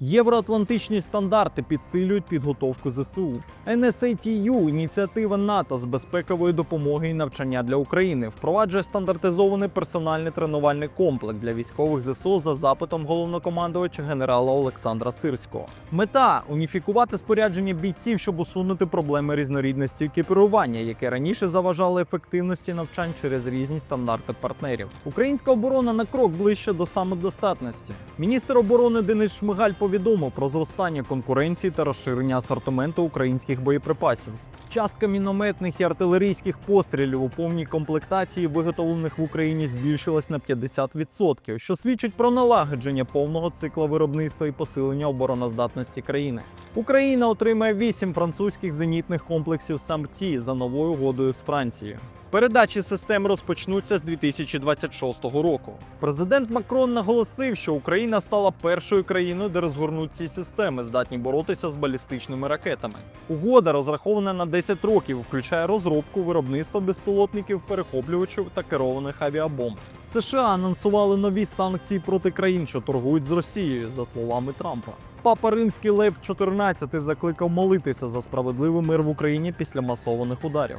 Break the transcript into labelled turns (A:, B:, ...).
A: Євроатлантичні стандарти підсилюють підготовку ЗСУ. NSATU – ініціатива НАТО з безпекової допомоги і навчання для України, впроваджує стандартизований персональний тренувальний комплекс для військових ЗСУ за запитом головнокомандувача генерала Олександра Сирського. Мета уніфікувати спорядження бійців, щоб усунути проблеми різнорідності екіпірування, яке раніше заважало ефективності навчань через різні стандарти партнерів. Українська оборона на крок ближче до самодостатності. Міністр оборони Денис Шмигаль повідомив про зростання конкуренції та розширення асортименту українських боєприпасів. Частка мінометних і артилерійських пострілів у повній комплектації, виготовлених в Україні, збільшилась на 50%, що свідчить про налагодження повного цикла виробництва і посилення обороноздатності країни. Україна отримає 8 французьких зенітних комплексів САМТІ за новою угодою з Францією. Передачі систем розпочнуться з 2026 року. Президент Макрон наголосив, що Україна стала першою країною, де розгорнуть ці системи, здатні боротися з балістичними ракетами. Угода розрахована на 10 років, включає розробку, виробництво безпілотників, перехоплювачів та керованих авіабомб. США анонсували нові санкції проти країн, що торгують з Росією, за словами Трампа. Папа Римський Лев XIV закликав молитися за справедливий мир в Україні після масованих ударів.